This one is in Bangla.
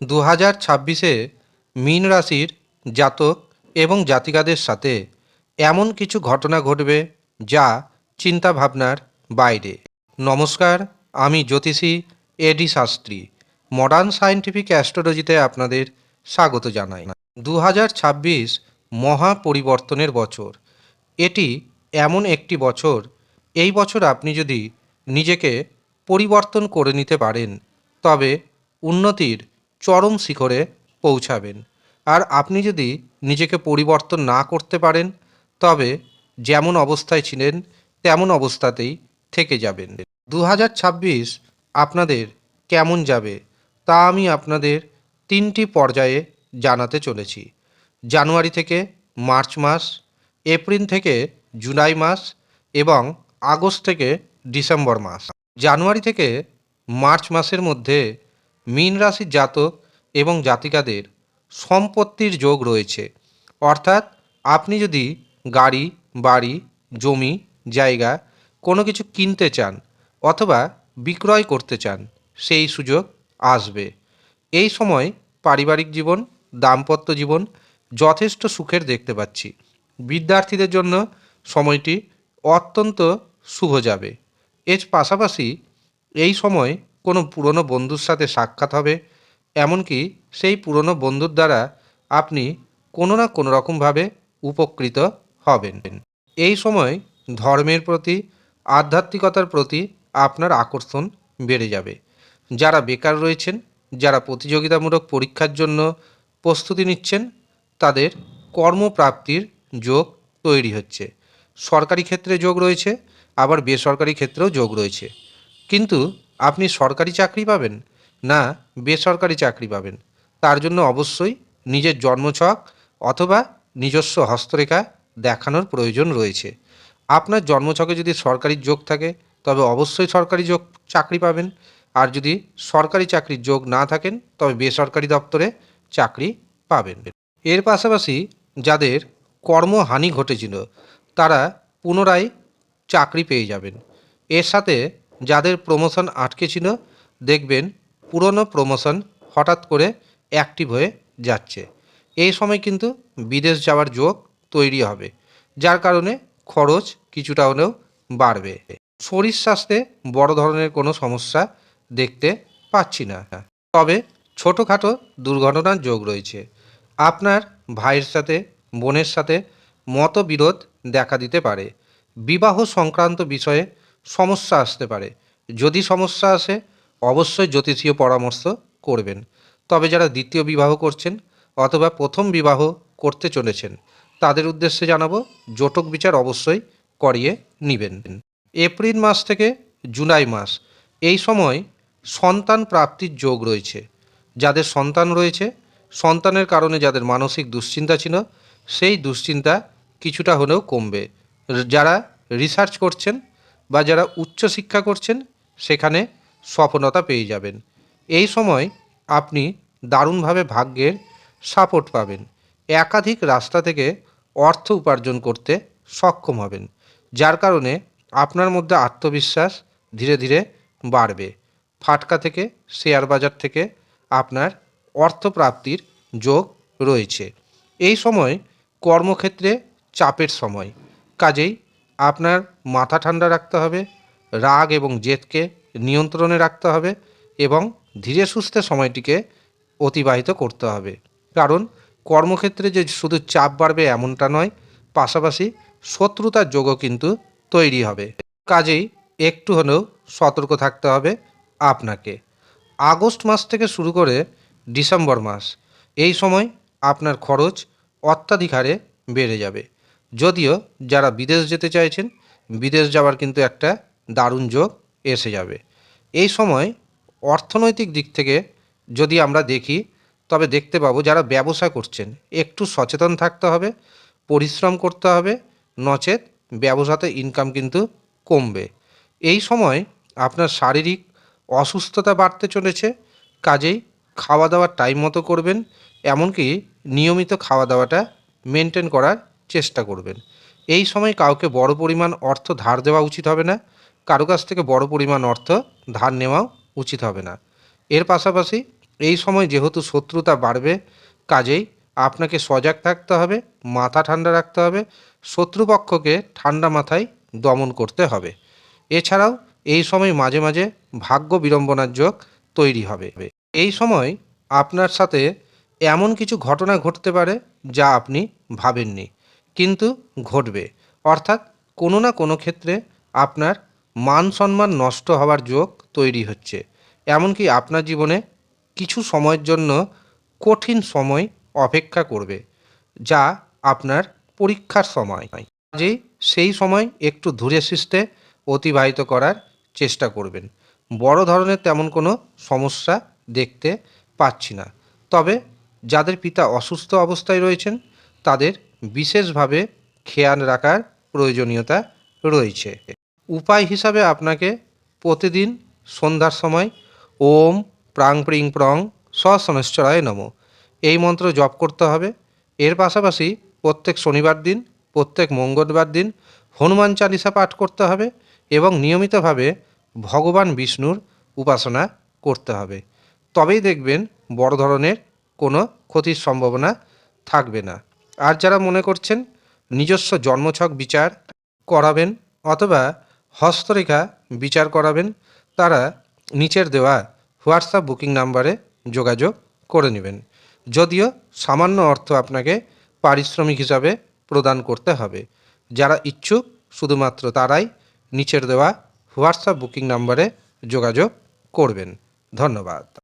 দু হাজার ছাব্বিশে মীন রাশির জাতক এবং জাতিকাদের সাথে এমন কিছু ঘটনা ঘটবে যা চিন্তাভাবনার বাইরে। নমস্কার, আমি জ্যোতিষী A D Shastri. Modern scientific অ্যাস্ট্রোলজিতে আপনাদের স্বাগত জানাই। দু হাজার ছাব্বিশ মহা পরিবর্তনের বছর। এটি এমন একটি বছর, এই বছর আপনি যদি নিজেকে পরিবর্তন করে নিতে পারেন, তবে উন্নতির চরম শিখরে পৌঁছাবেন। আর আপনি যদি নিজেকে পরিবর্তন না করতে পারেন, তবে যেমন অবস্থায় ছিলেন, তেমন অবস্থাতেই থেকে যাবেন। দু হাজার ছাব্বিশ আপনাদের কেমন যাবে, তা আমি আপনাদের তিনটি পর্যায়ে জানাতে চলেছি। জানুয়ারি থেকে মার্চ মাস, এপ্রিল থেকে জুলাই মাস এবং আগস্ট থেকে ডিসেম্বর মাস। জানুয়ারি থেকে মার্চ মাসের মধ্যে মীন রাশির জাতক এবং জাতিকাদের সম্পত্তির যোগ রয়েছে। অর্থাৎ আপনি যদি গাড়ি, বাড়ি, জমি, জায়গা কোনো কিছু কিনতে চান অথবা বিক্রয় করতে চান, সেই সুযোগ আসবে। এই সময় পারিবারিক জীবন, দাম্পত্য জীবন যথেষ্ট সুখের দেখতে পাচ্ছি। বিদ্যার্থীদের জন্য সময়টি অত্যন্ত শুভ যাবে। এর পাশাপাশি এই সময় কোনো পুরনো বন্ধুর সাথে সাক্ষাৎ হবে, এমনকি সেই পুরনো বন্ধুর দ্বারা আপনি কোনো না কোনো রকমভাবে উপকৃত হবেন। এই সময় ধর্মের প্রতি, আধ্যাত্মিকতার প্রতি আপনার আকর্ষণ বেড়ে যাবে। যারা বেকার রয়েছেন, যারা প্রতিযোগিতামূলক পরীক্ষার জন্য প্রস্তুতি নিচ্ছেন, তাদের কর্মপ্রাপ্তির যোগ তৈরি হচ্ছে। সরকারি ক্ষেত্রে যোগ রয়েছে, আবার বেসরকারি ক্ষেত্রেও যোগ রয়েছে। কিন্তু আপনি সরকারি চাকরি পাবেন? না, বেসরকারি চাকরি পাবেন। তার জন্য অবশ্যই নিজের জন্মছক অথবা নিজস্ব হস্তরেখা দেখানোর প্রয়োজন রয়েছে। আপনার জন্মছকে যদি সরকারি যোগ থাকে, তবে অবশ্যই সরকারি যোগ চাকরি পাবেন। আর যদি সরকারি চাকরির যোগ না থাকেন, তবে বেসরকারি দপ্তরে চাকরি পাবেন। এর পাশাপাশি যাদের কর্মহানি ঘটেছিল, তারা পুনরায় চাকরি পেয়ে যাবেন। এর সাথে যাদের প্রমোশন আটকে ছিল, দেখবেন পুরনো প্রমোশন হঠাৎ করে অ্যাক্টিভ হয়ে যাচ্ছে। এই সময় কিন্তু বিদেশ যাওয়ার যোগ তৈরি হবে, যার কারণে খরচ কিছুটা হলেও বাড়বে। শরীর স্বাস্থ্যে বড় ধরনের কোনো সমস্যা দেখতে পাচ্ছি না। তবে ছোটোখাটো দুর্ঘটনার যোগ রয়েছে। আপনার ভাইয়ের সাথে, বোনের সাথে মতবিরোধ দেখা দিতে পারে। বিবাহ সংক্রান্ত বিষয়ে সমস্যা আসতে পারে। যদি সমস্যা আসে, অবশ্যই জ্যোতিষীয় পরামর্শ করবেন। তবে যারা দ্বিতীয় বিবাহ করছেন অথবা প্রথম বিবাহ করতে চলেছেন, তাদের উদ্দেশ্যে জানাব, জটক বিচার অবশ্যই করিয়ে নেবেন। এপ্রিল মাস থেকে জুলাই মাস, এই সময় সন্তান প্রাপ্তির যোগ রয়েছে। যাদের সন্তান রয়েছে, সন্তানের কারণে যাদের মানসিক দুশ্চিন্তা ছিল, সেই দুশ্চিন্তা কিছুটা হলেও কমবে। যারা রিসার্চ করছেন বা যারা উচ্চশিক্ষা করছেন, সেখানে সফলতা পেয়ে যাবেন। এই সময় আপনি দারুণভাবে ভাগ্যের সাপোর্ট পাবেন। একাধিক রাস্তা থেকে অর্থ উপার্জন করতে সক্ষম হবেন, যার কারণে আপনার মধ্যে আত্মবিশ্বাস ধীরে ধীরে বাড়বে। ফাটকা থেকে, শেয়ার বাজার থেকে আপনার অর্থপ্রাপ্তির যোগ রয়েছে। এই সময় কর্মক্ষেত্রে চাপের সময়, কাজেই আপনার মাথা ঠান্ডা রাখতে হবে, রাগ এবং জেদকে নিয়ন্ত্রণে রাখতে হবে এবং ধীরে সুস্থে সময়টিকে অতিবাহিত করতে হবে। কারণ কর্মক্ষেত্রে যে শুধু চাপ বাড়বে এমনটা নয়, পাশাপাশি শত্রুতার যোগও কিন্তু তৈরি হবে। কাজেই একটু হলেও সতর্ক থাকতে হবে আপনাকে। আগস্ট মাস থেকে শুরু করে ডিসেম্বর মাস, এই সময় আপনার খরচ অত্যাধিক হারে বেড়ে যাবে। যদিও যারা বিদেশ যেতে চাইছেন, বিদেশ যাওয়ার কিন্তু একটা দারুণ যোগ এসে যাবে। এই সময় অর্থনৈতিক দিক থেকে যদি আমরা দেখি, তবে দেখতে পাবো যারা ব্যবসা করছেন, একটু সচেতন থাকতে হবে, পরিশ্রম করতে হবে, নচেত ব্যবসাতে ইনকাম কিন্তু কমবে। এই সময় আপনার শারীরিক অসুস্থতা বাড়তে চলেছে, কাজেই খাওয়া দাওয়ার টাইম মতো করবেন, এমনকি নিয়মিত খাওয়া দাওয়াটা মেনটেন করার চেষ্টা করবেন। এই সময় কাউকে বড় পরিমাণ অর্থ ধার দেওয়া উচিত হবে না। কারও কাছ থেকে বড় পরিমাণ অর্থ ধার নেওয়াও উচিত হবে না। এর পাশাপাশি এই সময় যেহেতু শত্রুতা বাড়বে, কাজেই আপনাকে সজাগ থাকতে হবে, মাথা ঠান্ডা রাখতে হবে, শত্রুপক্ষকে ঠান্ডা মাথায় দমন করতে হবে। এছাড়াও এই সময় মাঝে মাঝে ভাগ্য বিড়ম্বনার যোগ তৈরি হবে। এই সময় আপনার সাথে এমন কিছু ঘটনা ঘটতে পারে যা আপনি ভাবেননি। কিন্তু ঘটবে। অর্থাৎ কোনো না কোনো ক্ষেত্রে আপনার মান সম্মান নষ্ট হওয়ার যোগ তৈরি হচ্ছে। এমনকি আপনার জীবনে কিছু সময়ের জন্য কঠিন সময় অপেক্ষা করবে, যা আপনার পরীক্ষার সময়। কাজেই সেই সময় একটু ধীরে সুস্থে অতিবাহিত করার চেষ্টা করবেন। বড় ধরনের তেমন কোনো সমস্যা দেখতে পাচ্ছি না। তবে যাদের পিতা অসুস্থ অবস্থায় রয়েছেন, তাদের বিশেষভাবে খেয়াল রাখার প্রয়োজনীয়তা রয়েছে। উপায় হিসাবে আপনাকে প্রতিদিন সন্ধ্যার সময় ওম, প্রাং, প্রিং, প্রং সশনশ্চরায় নম। এই মন্ত্র জপ করতে হবে। এর পাশাপাশি প্রত্যেক শনিবার দিন, প্রত্যেক মঙ্গলবার দিন হনুমান চালিসা পাঠ করতে হবে এবং নিয়মিতভাবে ভগবান বিষ্ণুর উপাসনা করতে হবে। তবেই দেখবেন বড় ধরনের কোনো ক্ষতির সম্ভাবনা থাকবে না। আর যারা মনে করছেন নিজস্ব জন্মছক বিচার করাবেন অথবা হস্তরেখা বিচার করাবেন, তারা নিচের দেওয়া হোয়াটসঅ্যাপ বুকিং নাম্বারে যোগাযোগ করে নেবেন। যদিও সামান্য অর্থ আপনাকে পারিশ্রমিক হিসাবে প্রদান করতে হবে। যারা ইচ্ছুক, শুধুমাত্র তারাই নিচের দেওয়া হোয়াটসঅ্যাপ বুকিং নাম্বারে যোগাযোগ করবেন। ধন্যবাদ।